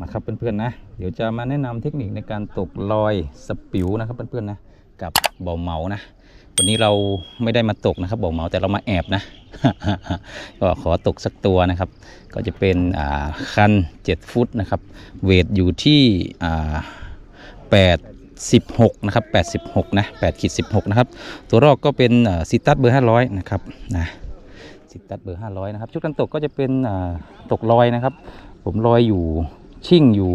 มาครับเพื่อนๆนะ เดี๋ยวจะมาแนะนำเทคนิคในการตกลอยสปิวนะครับเพื่อนๆนะ กับเบาเหมานะ วันนี้เราไม่ได้มาตกนะครับเบาเหมาแต่เรามาแอบนะ ก็ขอตกสักตัวนะครับ ก็จะเป็นคัน 7 ฟุตนะครับ เวทอยู่ที่อ่า86นะครับ 86 นะ8ขีด16 นะครับ ตัวรอกก็เป็นซิตัสเบอร์ 500 นะครับ นะซิตัสเบอร์ 500 นะครับ ชุดกันตกก็จะเป็นตกลอยนะครับ ผมลอยอยู่ ชิ่งอยู่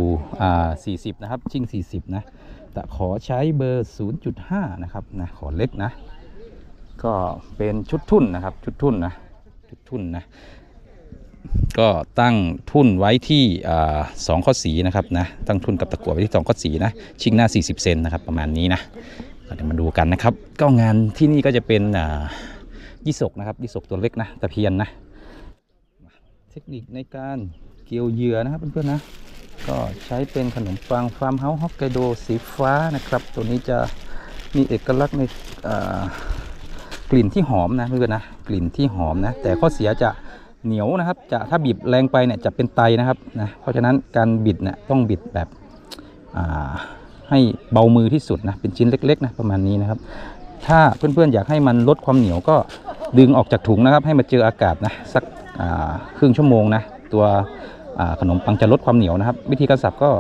40 นะครับ ชิ่ง 40 นะ แต่ขอใช้เบอร์ 0.5 นะครับ นะ ขอเล็กนะ ก็เป็นชุดทุ่นนะครับ ชุดทุ่นนะ ชุดทุ่นนะ ก็ตั้งทุ่นไว้ที่สองข้อสีนะครับนะ ตั้งทุ่นกับตะกั่วไว้ที่สองข้อสีนะ ชิ่งหน้า 40 เซนนะครับ ประมาณนี้นะเดี๋ยวมาดูกันนะครับ ก็งานที่นี่ก็จะเป็นยี่สกนะครับยี่สกตัวเล็กนะ ตะเพียนนะ เทคนิคในการเกี่ยวเหยื่อนะครับเพื่อนๆนะ ก็ใช้เป็นขนมปังฟาร์มเฮาส์ฮอกไกโดสีฟ้านะครับ ตัวนี้จะมีเอกลักษณ์ในกลิ่นที่หอมนะเพื่อนๆนะกลิ่นที่หอมนะ แต่ข้อเสียจะเหนียวนะครับ จะถ้าบีบแรงไปเนี่ยจะเป็นไตนะครับนะเพราะฉะนั้นการบิดเนี่ยต้องบิดแบบให้เบามือที่สุดนะเป็นชิ้นเล็กๆนะประมาณนี้นะครับ ถ้าเพื่อนๆอยากให้มันลดความเหนียวก็ดึงออกจากถุงนะครับ ให้มาเจออากาศนะสักครึ่งชั่วโมงนะตัว ขนมปังจะลดความเหนียวนะครับ วิธีการสับก็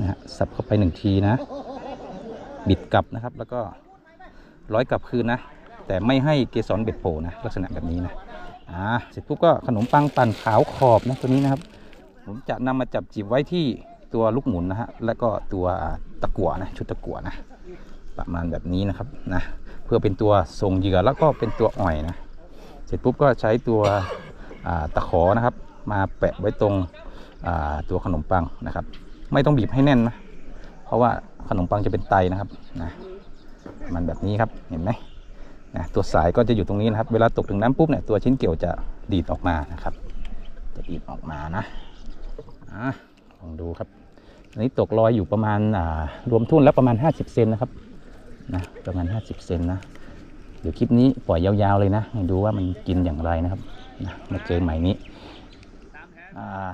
นะฮะสับเข้าไปหนึ่งทีนะ บิดกลับนะครับ แล้วก็ร้อยกลับคืนนะ แต่ไม่ให้เกสรเบ็ดโผล่นะลักษณะแบบนี้นะอ่าเสร็จปุ๊บก็ขนมปังปั่นขาวขอบนะตัวนี้นะครับ ผมจะนำมาจับจีบไว้ที่ตัวลูกหมุนนะฮะแล้วก็ตัวตะกั่วนะชุดตะกั่วนะประมาณแบบนี้นะครับนะเพื่อเป็นตัวทรงเหยื่อแล้วก็เป็นตัวอ่อยนะ เสร็จปุ๊บก็ใช้ตัวตะขอนะครับ มาแปะไว้ตรง ตัวขนมปังนะครับ ไม่ต้องบีบให้แน่นนะเพราะว่าขนมปังจะเป็นไตนะครับนะมันแบบนี้ครับเห็นไหมนะตัวสายก็จะอยู่ตรงนี้นะครับ เวลาตกถึงน้ำปุ๊บเนี่ยตัวชิ้นเกี่ยวจะดีดออกมานะครับ จะดีดออกมานะอะลองดูครับอันนี้ตกลอยอยู่ประมาณรวมทุ่นแล้วประมาณ 50 เซนนะครับนะประมาณ 50 เซนนะเดี๋ยวคลิปนี้ปล่อยยาวๆเลยนะให้ดูว่ามันกินอย่างไรนะครับนะมาเจอใหม่นี้อ่า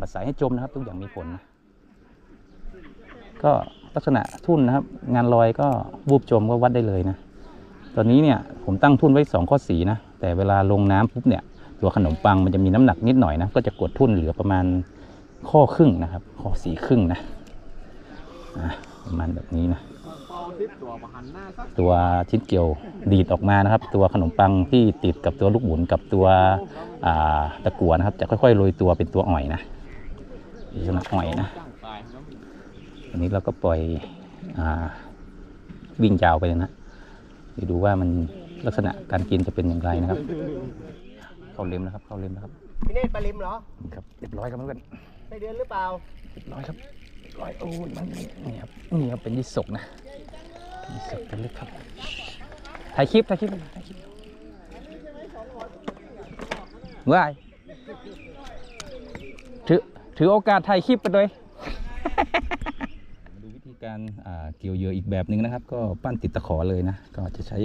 บัติสายให้จมนะครับ ทุกอย่างมีผล ก็ลักษณะทุ่นนะครับ งานลอยก็วูบจมก็วัดได้เลยนะ ตอนนี้เนี่ยผมตั้งทุ่นไว้ 2 ข้อสีนะ แต่เวลาลงน้ำปุ๊บเนี่ย ตัวขนมปังมันจะมีน้ำหนักนิดหน่อยนะ ก็จะกดทุ่นเหลือประมาณข้อครึ่งนะครับ ข้อสีครึ่งนะประมาณแบบนี้นะตัวชิ้นเกี่ยวดีดออกมานะครับ ตัวขนมปังที่ติดกับตัวลูกหมุนกับตัวตะกั่วนะครับ จะค่อยๆโรยตัวเป็นตัวอ่อยนะ ลักษณะอ่อยนะอันนี้เราก็ปล่อยอาวิ่งยาวไปเลยนะเดี๋ยวดูว่ามันลักษณะการกินจะเป็นอย่างไรนะครับ เข้าเล็มนะครับ เข้าเล็มนะครับพี่เนตรปลาลิมเหรอนี่ครับเรียบร้อยครับเพื่อนได้เดือนหรือเปล่าเรียบร้อยครับเรียบร้อยโอ้ยมันนี่ครับนี่ครับเป็นยี่สกนะเป็นยี่สกตัวเล็กครับถ่ายคลิปถ่ายคลิปถ่ายคลิปว้าย ถือโอกาสถ่ายคลิปไปด้วยดูวิธีการเกี่ยวเหยื่ออีกแบบหนึ่งนะครับ ก็ปั้นติดตะขอเลยนะ ก็จะใช้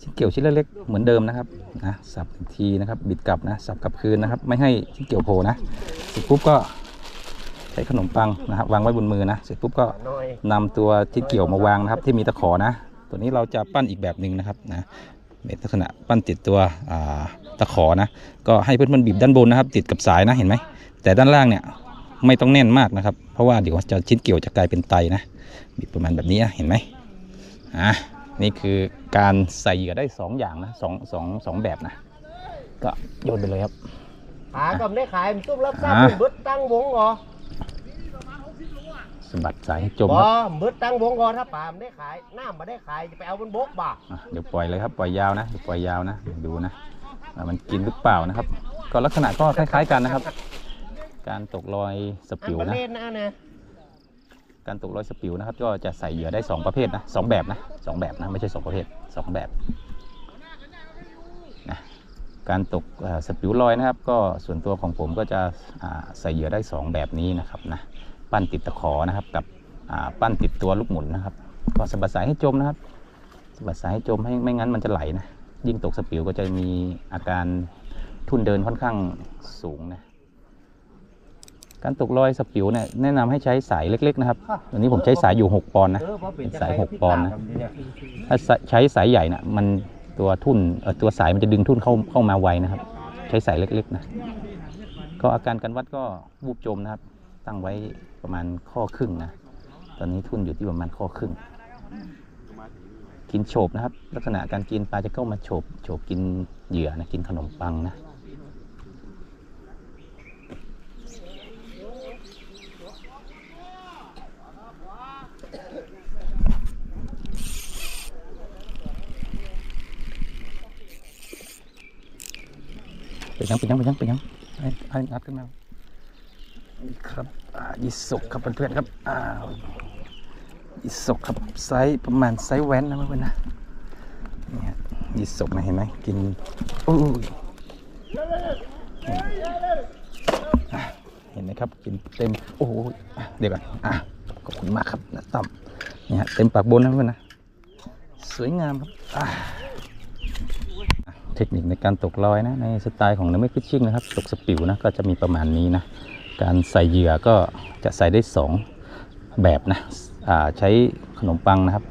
ชิ้นเกี่ยวชิ้นเล็กๆเหมือนเดิมนะครับนะสับอีกทีนะครับ บิดกลับนะสับกลับคืนนะครับ ไม่ให้ชิ้นเกี่ยวโผล่นะเสร็จปุ๊บก็ใช้ขนมปังนะครับวางไว้บนมือนะ เสร็จปุ๊บก็น่อยนำตัวที่เกี่ยวมาวางนะครับ ที่มีตะขอนะ ตัวนี้เราจะปั้นอีกแบบหนึ่งนะครับนะเป็นลักษณะปั้นติดตัวตะขอนะ ก็ให้เพื่อนๆบีบด้านบนนะครับ ติดกับสายนะเห็นไหม แต่ด้านล่างเนี่ยไม่ต้องแน่นมากนะครับ เพราะว่าเดี๋ยวจะชิ้นเกี่ยวจะกลายเป็นไตนะบีบประมาณแบบนี้นะเห็นไหมอะนี่คือการใส่เหยื่อได้สองอย่างนะสองสองสองแบบนะ ก็โยนไปเลยครับหากับได้ขายมันตุ้มรับทราบอ่ามึงเบิดตั้งวงเหรอสะบัดสายให้จมบ่ครับเบิดตั้งวงก่อนถ้าป่ามันได้ขายน้ำมาได้ขายจะไปเอาบนบกบ่าอะเดี๋ยวปล่อยเลยครับปล่อยยาวนะเดี๋ยวปล่อยยาวนะเดี๋ยวดูนะว่ามันกินหรือเปล่านะครับ ก็ลักษณะก็คล้ายๆกันนะครับ การตกลอยสอันปิวประนะ เล่นนะนะการตกลอยสปิวนะครับก็จะใส่เหยื่อได้สองประเภทนะสองแบบนะสองแบบนะไม่ใช่สองประเภทสองแบบนะการตกเอ่อสปิวลอยนะครับ ก็ส่วนตัวของผมก็จะอ่าใส่เหยื่อได้สองแบบนี้นะครับนะปั้นติดตะขอนะครับกับอ่าปั้นติดตัวลูกหมุนนะครับ ก็สะบัดสายให้จมนะครับสะบัดสายให้จมให้ไม่งั้นมันจะไหลนะยิ่งตกสปิวก็จะมีอาการทุนเดินค่อนข้างสูงนะ การตกลอยสปิวเนี่ยแนะนำให้ใช้สายเล็ก ๆ นะครับตัวนี้ผมใช้สายอยู่ 6 ปอนด์นะเออเพราะเป็นสายหกปอนด์นะถ้าสใช้สายใหญ่นะมันตัวทุ่นเอ่อตัวสายมันจะดึงทุ่นเข้าเข้ามาไวนะครับ ใช้สายเล็กๆนะก็อาการการวัดก็วูบจมนะครับ ตั้งไว้ประมาณข้อครึ่งนะตอนนี้ทุ่นอยู่ที่ประมาณข้อครึ่ง กินโฉบนะครับ ลักษณะการกินปลาจะเข้ามาโฉบโฉบกินเหยื่อนะกินขนมปังนะ ยังเป็นยังเป็นยังเป็นยังให้ให้งัดขึ้นมานี่ครับอ่ายิสุกครับเพื่อนๆครับอ้าวยิสุกครับไซส์ประมาณไซส์แว้นนะเพื่อนๆนะเนี่ฮะยิสุกนะเห็นไหมกินโอ้ยเห็นไหมครับกินเต็มโอ้ยเดี๋ยวก่อนอะขอบคุณมากครับนะตั้มนี่ฮะเต็มปากบนนะเพื่อนๆนะสวยงามครับอะ เทคนิคในการตกลอยนะในสไตล์ของน้ำไม่ฟิชชิ่งนะครับ ตกสปิวนะก็จะมีประมาณนี้นะ การใส่เหยื่อก็จะใส่ได้ 2 แบบนะใช้ขนมปังนะครับ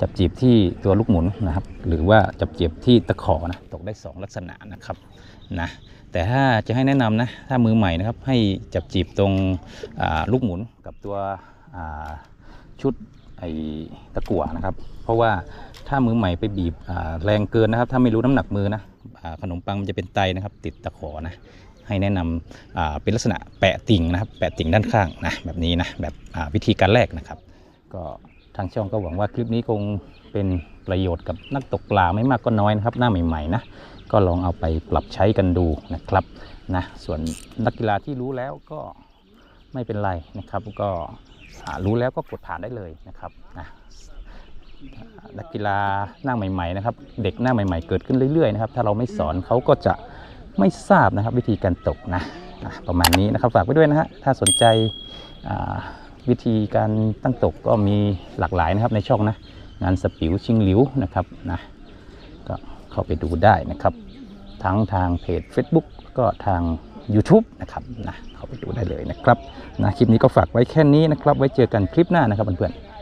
จับจีบที่ตัวลูกหมุนนะครับ หรือว่าจับจีบที่ตะขอนะตกได้ 2 ลักษณะนะครับนะแต่ถ้าจะให้แนะนำนะถ้ามือใหม่นะครับให้จับจีบตรงลูกหมุนกับตัวชุด ไอ้ตะกั่วนะครับ เพราะว่าถ้ามือใหม่ไปบีบแรงเกินนะครับ ถ้าไม่รู้น้ำหนักมือนะอขนมปังมันจะเป็นไตนะครับ ติดตะขอนะให้แนะนำอ่าเป็นลักษณะแปะติ่งนะครับ แปะติ่งด้านข้างนะแบบนี้นะแบบวิธีการแรกนะครับ ก็ทางช่องก็หวังว่าคลิปนี้คงเป็นประโยชน์กับนักตกปลาไม่มากก็น้อยนะครับ หน้าใหม่ๆนะก็ลองเอาไปปรับใช้กันดูนะครับนะส่วนนักกีฬาที่รู้แล้วก็ไม่เป็นไรนะครับ ก็ รู้แล้วก็กดผ่านได้เลยนะครับนะนักกีฬาหน้าใหม่ๆนะครับเด็กหน้าใหม่ ๆ เกิดขึ้นเรื่อยๆนะครับถ้าเราไม่สอนเขาก็จะไม่ทราบนะครับวิธีการตกนะประมาณนี้นะครับฝากไว้ด้วยนะฮะถ้าสนใจวิธีการตั้งตกก็มีหลากหลายนะครับในช่องนะงานสปิวชิงหลิวนะครับนะก็เข้าไปดูได้นะครับ ทั้งทางเพจ Facebook ก็ทาง YouTube นะครับนะเข้าไปดูได้เลยนะครับนะคลิปนี้ก็ฝากไว้แค่นี้นะครับ ไว้เจอกันคลิปหน้านะครับเพื่อนๆ